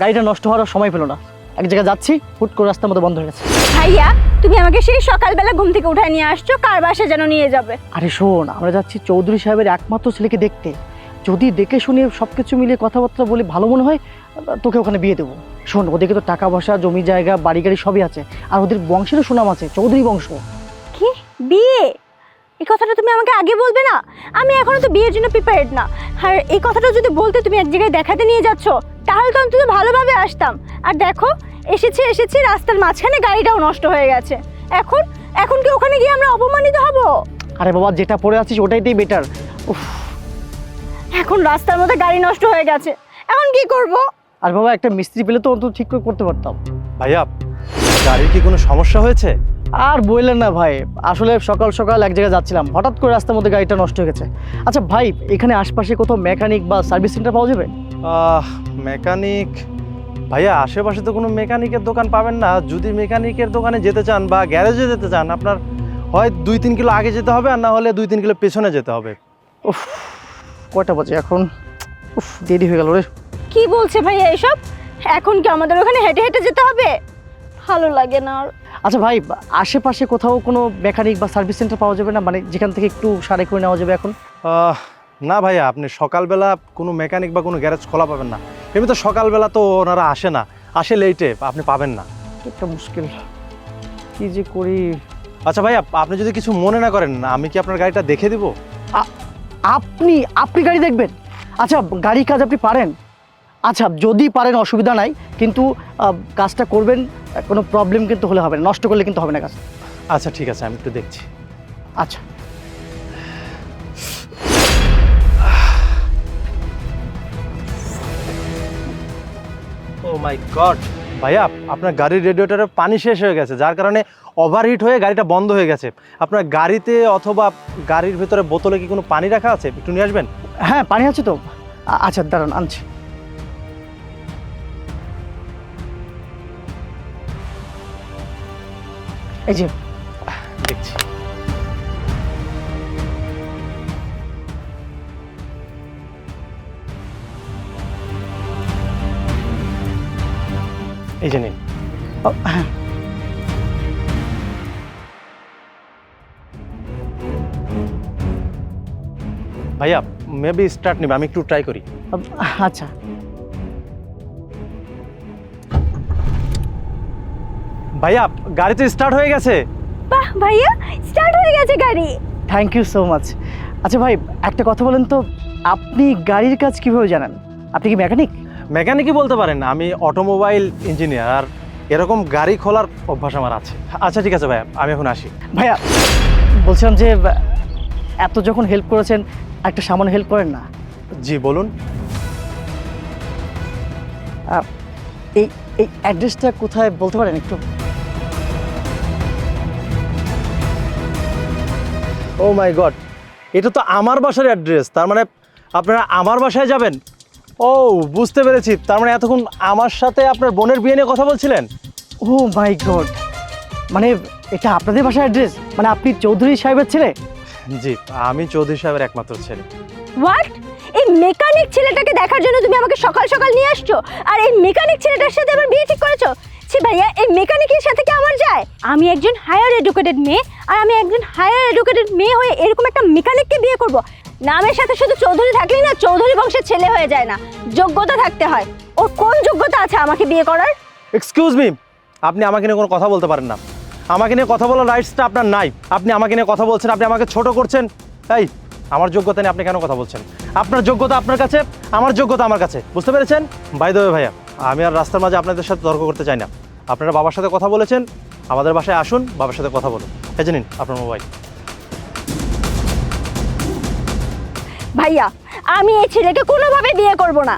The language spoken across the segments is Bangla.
গাড়িটা নষ্ট হওয়ার সময় পেল না। এক জায়গায় যাচ্ছি হুট করে রাস্তার মধ্যে বন্ধ হয়ে গেছে। ভাইয়া তুমি আমাকে সেই সকালবেলা ঘুম থেকে উঠায় নিয়ে আসছো কার বাসা যেন নিয়ে যাবে? আরে শোন আমরা যাচ্ছি চৌধুরী সাহেবের একমাত্র ছেলেকে দেখতে। যদি দেখে শুনে সব কিছু মিলিয়ে কথাবার্তা বলে ভালো মনে হয় তোকে ওখানে বিয়ে দেবো। শোন ওদেরকে তো টাকা পয়সা জমি জায়গা বাড়ি গাড়ি সবই আছে। আর ওদের বংশেরও সুনাম আছে চৌধুরী বংশ। কি? বিয়ে? এই কথাটা তুমি আমাকে আগে বলবে না? আমি এখনও তো বিয়ের জন্য প্রিপেয়ার্ড না। আর এই কথাটা যদি বলতে তুমি এক জায়গায় দেখাতে নিয়ে যাচ্ছ তাহলে তো অন্তত ভালোভাবে আসতাম। আর দেখো এসেছি এসেছি রাস্তার মাঝখানে গাড়িটাও নষ্ট হয়ে গেছে। এখন এখন কি ওখানে গিয়ে আমরা অপমানিত হব? আরে বাবা যেটা পড়ে আছিস ওটাইতেই বেটার উফ। এখন রাস্তার মধ্যে গাড়ি নষ্ট হয়ে গেছে। এখন কি করব? আর বাবা একটা মিস্ত্রি পেলে তো অন্তত ঠিক করে করতে পারতাম। ভাইয়া গাড়ির কি কোনো সমস্যা হয়েছে? আর বললেন না ভাই। আসলে সকাল সকাল এক জায়গায় যাচ্ছিলাম। হঠাৎ করে রাস্তার মধ্যে গাড়িটা নষ্ট হয়ে গেছে। আচ্ছা ভাই এখানে আশপাশে কোথাও মেকানিক বা সার্ভিস সেন্টার পাওয়া যাবে? আহ, মেকানিক ভাইয়া আশেপাশে তো কোনো মেকানিকের দোকান পাবেন না। যদি মেকানিকের দোকানে যেতে চান বা গ্যারেজে যেতে চান আপনার হয় দুই তিন কিলো আগে যেতে হবে আর না হলে দুই তিন কিলো পেছনে যেতে হবে। উফ কয়টা বাজে এখন? উফ দেরি হয়ে গেল রে। কি বলছে ভাইয়া এসব? এখন কি আমাদের ওখানে হেঁটে হেঁটে যেতে হবে? ভালো লাগে না আর। আচ্ছা ভাই আশেপাশে কোথাও কোনো মেকানিক বা সার্ভিস সেন্টার পাওয়া যাবে না? মানে যেখান থেকে একটু সারাই করে নেওয়া যাবে এখন? আহ, না ভাইয়া আপনি সকালবেলা কোনো মেকানিক বা কোনো গ্যারেজ খোলা পাবেন না। এমনি তো সকালবেলা তো ওনারা আসে না। আসে লেটে আপনি পাবেন না। একটা মুশকিল। কি যে করি? আচ্ছা ভাইয়া আপনি যদি কিছু মনে না করেন আমি কি আপনার গাড়িটা দেখে দিব? আ- আপনি আপনি গাড়ি দেখবেন। আচ্ছা গাড়ি কাজ আপনি পারেন। আচ্ছা যদি পারেন অসুবিধা নাই। কিন্তু আহ, কাজটা করবেন কোনো প্রবলেম কিন্তু হলে হবে না নষ্ট করলে কিন্তু হবে না কাজ। আচ্ছা ঠিক আছে আমি একটু দেখছি। আচ্ছা। ও মাই গড ভাইয়া আপনার গাড়ির রেডিয়েটরে পানি শেষ হয়ে গেছে যার কারণে ওভারহিট হয়ে গাড়িটা বন্ধ হয়ে গেছে। আপনার গাড়িতে অথবা গাড়ির ভেতরে বোতলে কি কোনো পানি রাখা আছে? একটু নিয়ে আসবেন? হ্যাঁ পানি আছে তো। আচ্ছা দাঁড়ান আনছি। এই যে। দেখছি। এই যে নিন। ও, হ্যাঁ ভাইয়া মেবি স্টার্ট নেবে আমি একটু ট্রাই করি। আচ্ছা। ভাইয়া গাড়িতে স্টার্ট হয়ে গেছে। বাহ ভাইয়া স্টার্ট হয়ে গেছে গাড়ি। থ্যাংক ইউ সো মাচ আচ্ছা ভাই একটা কথা বলেন তো আপনি গাড়ির কাজ কীভাবে জানেন? আপনি কি মেকানিক মেকানিকই বলতে পারেন আমি অটোমোবাইল ইঞ্জিনিয়ার আর এরকম গাড়ি খোলার অভ্যাস আমার আছে। আচ্ছা ঠিক আছে ভাইয়া আমি এখন আসি। ভাইয়া বলছিলাম যে এত যখন হেল্প করেছেন একটা সামান্য হেল্প করেন না? জি বলুন। এই এই অ্যাড্রেসটা কোথায় বলতে পারেন একটু? ও মাই গড এটা তো আমার বাসার অ্যাড্রেস তার মানে আপনারা আমার বাসায় যাবেন? ও বুঝতে পেরেছি। তার মানে এতক্ষণ আমার সাথে আপনার বোনের বিয়ে নিয়ে কথা বলছিলেন? ও মাই গড মানে এটা আপনাদের বাসার অ্যাড্রেস মানে আপনি চৌধুরী সাহেবের ছেলে? জি আমি চৌধুরী সাহেবের একমাত্র ছেলে। হোয়াট এই মেকানিক ছেলেটাকে দেখার জন্য তুমি আমাকে সকাল সকাল নিয়ে আসছো? আর এই মেকানিক ছেলেটার সাথে আমার বিয়ে ঠিক করেছ? ছি ভাইয়া, এই মেকানিকের সাথে কি আমার যায়? আমি একজন হায়ার এডুকেটেড মেয়ে আর আমি একজন হায়ার এডুকেটেড মেয়ে হয়ে এরকম একটা মেকানিককে বিয়ে করব। নামের সাথে শুধু চৌধুরী থাকলেই না, চৌধুরী বংশের ছেলে হয়ে যায় না। যোগ্যতা থাকতে হয়। ওর কোন যোগ্যতা আছে আমাকে বিয়ে করার? এক্সকিউজ মি আপনি আমাকে নিয়ে কোনো কথা বলতে পারেন না। আমাকে নিয়ে কথা বলার রাইটসটা আপনার নাই। আপনি আমাকে নিয়ে কথা বলছেন, আপনি আমাকে ছোট করছেন। এই, আমার যোগ্যতা নিয়ে আপনি কেন কথা বলছেন? আপনার যোগ্যতা আপনার কাছে, আমার যোগ্যতা আমার কাছে। বুঝতে পেরেছেন? বাই দেবে ভাইয়া, আমি আর রাস্তার মাঝে আপনাদের সাথে তর্ক করতে চাই না। আপনারা বাবার সাথে কথা বলেছেন আমাদের বাসায় আসুন বাবার সাথে কথা বলুন। যে নিন আপনার মোবাইল। ভাইয়া আমি এই ছেলেকে কোনোভাবে বিয়ে করব না।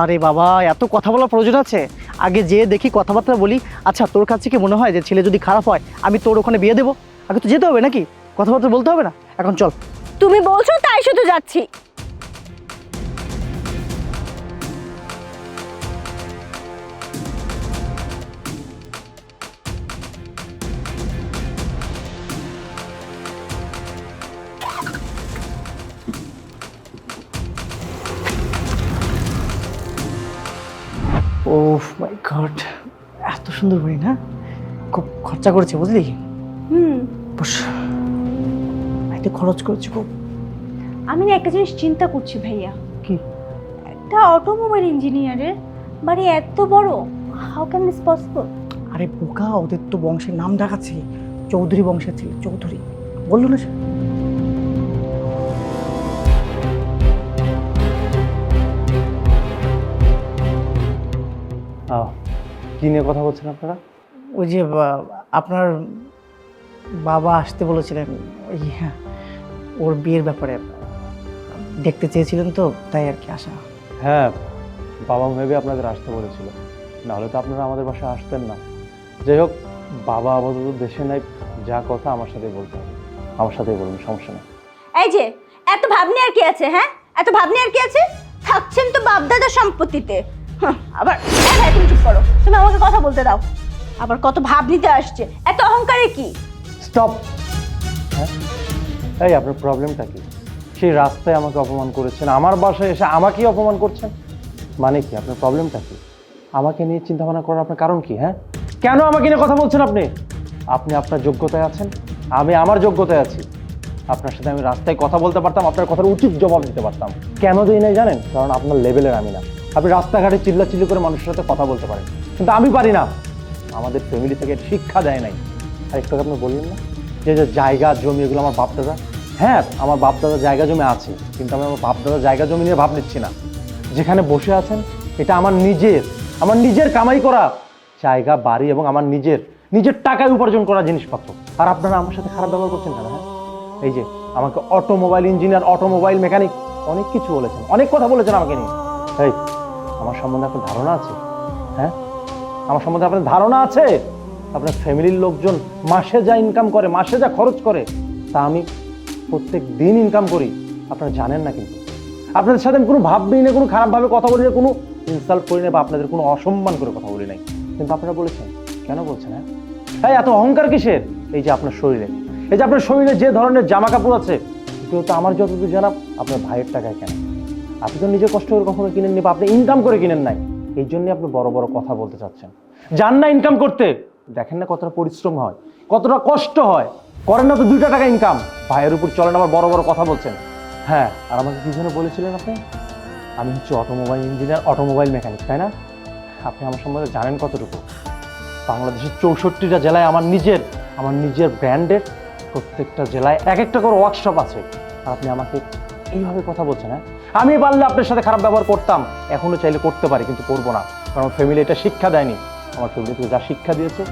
আরে বাবা এত কথা বলার প্রয়োজন আছে? আগে যে দেখি কথাবার্তা বলি। আচ্ছা তোর কাছে কি মনে হয় যে ছেলে যদি খারাপ হয় আমি তোর ওখানে বিয়ে দেবো? আগে তো যেতে হবে নাকি? কথাবার্তা বলতে হবে না? এখন চল। তুমি বলছো তাই শুধু যাচ্ছি। ও মাই গড এত সুন্দর বাড়ি না? খুব খরচা করেছে বুঝলি? হুম। বস এতে খরচ করেছে খুব। আমি না একটা জিনিস চিন্তা করছি ভাইয়া। কি? একটা অটোমোবাইল ইঞ্জিনিয়ারের বাড়ি এত বড় হাউ ক্যান দিস পসিবল আরে বোকা ওদের তো বংশের নাম দেখাচ্ছে চৌধুরী বংশের ছিল চৌধুরী। বলল না সে? কি নিয়ে কথা বলছেন আপনারা? ওই যে আপনার বাবা আসতে বলেছিলেন ওই হ্যাঁ ওর বিয়ের ব্যাপারে। দেখতে চেয়েছিলেন তো তাই আর কি আসা। হ্যাঁ বাবা ভেবে আপনাদের আসতে বলেছিল। নাহলে তো আপনারা আমাদের বাসায় আসতেন না। যাই হোক বাবা আপাতত দেশে নাই যা কথা আমার সাথে বলতে হবে। আমার সাথেই বলুন সমস্যা নেই। এই যে এত ভাবনি আর কি আছে হ্যাঁ? এত ভাবনি আর কি আছে? থাকছেন তো বাপদাদার সম্পত্তিতে। আবার এই তুমি চুপ করো। তুমি আমাকে কথা বলতে দাও। আবার কত ভাবনিতে আসছে। এত অহংকারে কি? স্টপ হ্যাঁ? এই, আপনার প্রবলেমটা কি? সেই রাস্তায় আমাকে অপমান করেছেন, আমার বাসায় এসে আমাকেই অপমান করছেন? মানে কি, আপনার প্রবলেমটা কি? আমাকে নিয়ে চিন্তা ভাবনা করার আপনার কারণ কি হ্যাঁ? কেন আমাকে নিয়ে কথা বলছেন আপনি? আপনি আপনার যোগ্যতায় আছেন, আমি আমার যোগ্যতায় আছি। আপনার সাথে আমি রাস্তায় কথা বলতে পারতাম, আপনার কথার উচিত জবাব দিতে পারতাম। কেন দিই নাই জানেন? কারণ আপনার লেভেলের আমি না। আপনি রাস্তাঘাটে চিল্লাচিল্লি করে মানুষের সাথে কথা বলতে পারেন। কিন্তু আমি পারি না। আমাদের ফ্যামিলি থেকে শিক্ষা দেয় নাই। আর একটু আপনি বললেন না? যে যে জায়গা, জমি, এগুলো আমার বাপদাদা হ্যাঁ আমার বাপ বাপদাদা জায়গা জমি আছে, কিন্তু আমি আমার বাপদাদা জায়গা জমি নিয়ে ভাব নিচ্ছি না। যেখানে বসে আছেন, এটা আমার নিজের। আমার নিজের কামাই করা। জায়গা, বাড়ি এবং আমার নিজের। নিজের টাকায় উপার্জন করা জিনিসপত্র। আর আপনারা আমার সাথে খারাপ ব্যবহার করছেন কেন হ্যাঁ? এই যে, আমাকে অটোমোবাইল ইঞ্জিনিয়ার, অটোমোবাইল মেকানিক অনেক কিছু বলেছেন। অনেক কথা বলেছেন আমাকে নিয়ে। আমার সম্বন্ধে আপনার ধারণা আছে? হ্যাঁ? আমার সম্বন্ধে আপনার ধারণা আছে? আপনার ফ্যামিলির লোকজন মাসে যা ইনকাম করে, মাসে যা খরচ করে, তা আমি প্রত্যেক দিন ইনকাম করি। আপনারা জানেন না কিন্তু। আপনাদের সাথে আমি কোনো ভাববেই না কোনো খারাপভাবে কথা বলি না, কোনো ইনসাল্ট করি না বা আপনাদের কোনো অসম্মান করে কথা বলি নাই। কিন্তু আপনারা বলেছেন, কেন বলছেন হ্যাঁ? তাই এত অহংকার কিসের? এই যে আপনার শরীরে। এই যে আপনার শরীরে যে ধরনের জামা কাপড় আছে, এগুলো তো আমার যতদূর জানা, আপনার ভাইয়ের টাকায় কেন। আপনি তো নিজে কষ্ট করে কখনো কিনেননি বা আপনি ইনকাম করে কিনেন নাই। এই জন্য আপনি বড় বড় কথা বলতে চাচ্ছেন। যান না ইনকাম করতে। দেখেন না কতটা পরিশ্রম হয়, কতটা কষ্ট হয়। করেন না তো দুইটা টাকা ইনকাম ভাইয়ের উপর চলেন আবার বড় বড় কথা বলছেন। হ্যাঁ আর আমাকে কি জন্য বলেছিলেন আপনি? আমি হচ্ছে অটোমোবাইল ইঞ্জিনিয়ার অটোমোবাইল মেকানিক তাই না? আপনি আমার সম্বন্ধে জানেন কতটুকু? বাংলাদেশের চৌষট্টিটা জেলায় আমার নিজের আমার নিজের ব্র্যান্ডের প্রত্যেকটা জেলায় এক একটা করে ওয়ার্কশপ আছে। আর আপনি আমাকে এইভাবে কথা বলছেন হ্যাঁ? আমি পারলে আপনার সাথে খারাপ ব্যবহার করতাম। এখনও চাইলে করতে পারি, কিন্তু করব না। কারণ ফ্যামিলি এটা শিক্ষা দেয়নি। আমার ফ্যামিলি থেকে যা শিক্ষা দিয়েছে,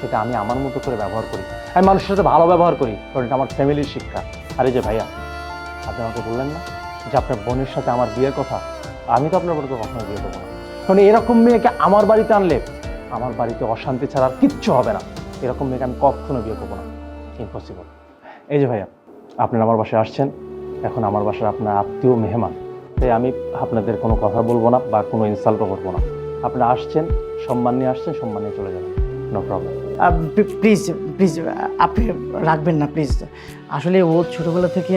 সেটা আমি আমার মতো করে ব্যবহার করি। আমি মানুষের সাথে ভালো ব্যবহার করি, কারণ এটা আমার ফ্যামিলির শিক্ষা। আরে যে ভাইয়া, আপনি আমাকে বললেন না যে আপনার বোনের সাথে আমার বিয়ের কথা? আমি তো আপনার বোনকে কখনো বিয়ে করব না। কারণ এরকম মেয়েকে আমার বাড়িতে আনলে, আমার বাড়িতে অশান্তি ছাড়া আর কিচ্ছু হবে না। এরকম মেয়েকে আমি কখনো বিয়ে করব না। ইম্পসিবল এই যে ভাইয়া, আপনারা আমার বাসায় আসছেন। এখন আমার বাসায় আপনার আত্মীয় মেহমান। তাই আমি আপনাদের কোনো কথা বলব না বা কোনো ইনসাল্টও করব না। আপনারা আসছেন, সম্মান নিয়ে আসছেন, সম্মান নিয়ে চলে যাবেন। নো প্রবলেম প্লিজ প্লিজ আপনি রাখবেন না প্লিজ আসলে ও ছোটোবেলা থেকে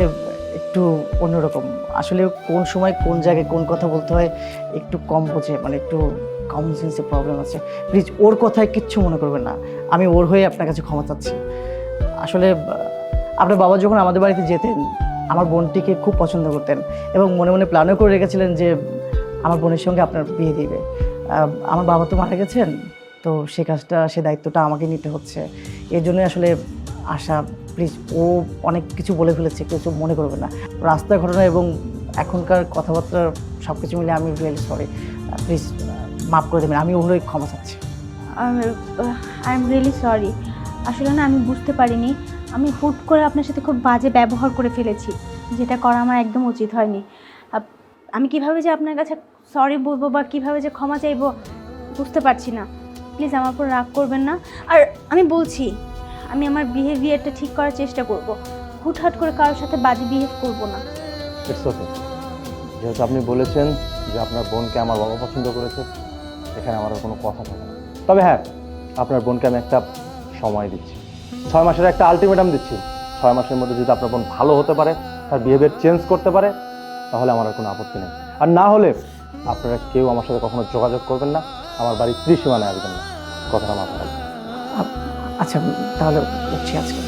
একটু অন্যরকম। আসলে কোন সময় কোন জায়গায় কোন কথা বলতে হয় একটু কম বোঝে মানে একটু কমন সেন্সের প্রবলেম আছে। প্লিজ ওর কথায় কিচ্ছু মনে করবেন না। আমি ওর হয়ে আপনার কাছে ক্ষমা চাচ্ছি। আসলে, আপনার বাবা যখন আমাদের বাড়িতে যেতেন আমার বোনটিকে খুব পছন্দ করতেন এবং মনে মনে প্ল্যানও করে রেখেছিলেন যে আমার বোনের সঙ্গে আপনার বিয়ে দিবে। আমার বাবা তো মারা গেছেন, তো সে কাজটা, সে দায়িত্বটা আমাকে নিতে হচ্ছে। এর জন্যই আসলে আশা প্লিজ ও অনেক কিছু বলে ফেলেছে কিছু মনে করবে না। রাস্তার ঘটনা এবং এখনকার কথাবার্তা সব কিছু মিলে আমি রিয়েলি সরি প্লিজ মাফ করে দেবেন, আমি ওগুলোই ক্ষমা চাচ্ছি। আই এম রিয়েলি সরি আসলে না আমি বুঝতে পারিনি। আমি হুট করে আপনার সাথে খুব বাজে ব্যবহার করে ফেলেছি, যেটা করা আমার একদম উচিত হয়নি। আমি কীভাবে যে আপনার কাছে সরি বলব বা কীভাবে যে ক্ষমা চাইব বুঝতে পারছি না। প্লিজ আমার উপর রাগ করবেন না। আর আমি বলছি, আমি আমার বিহেভিয়ারটা ঠিক করার চেষ্টা করব। হুটহাট করে কারোর সাথে বাজে বিহেভ করব না। যেহেতু আপনি বলেছেন যে আপনার বোনকে আমার বাবা পছন্দ করেছে, এখানে আমার কোনো কথা থাকে তবে হ্যাঁ আপনার বোনকে আমি একটা সময় দিচ্ছি। ছয় মাসের একটা আলটিমেটাম দিচ্ছি। ছয় মাসের মধ্যে যদি আপনার বোন ভালো হতে পারে, তার বিহেভিয়ার চেঞ্জ করতে পারে, তাহলে আমার আর কোনো আপত্তি নেই। আর না হলে আপনারা কেউ আমার সাথে কখনো যোগাযোগ করবেন না। আমার বাড়ির ত্রিসীমানায় আসবেন না। কথাটা মাথায় আচ্ছা তাহলে আজকে।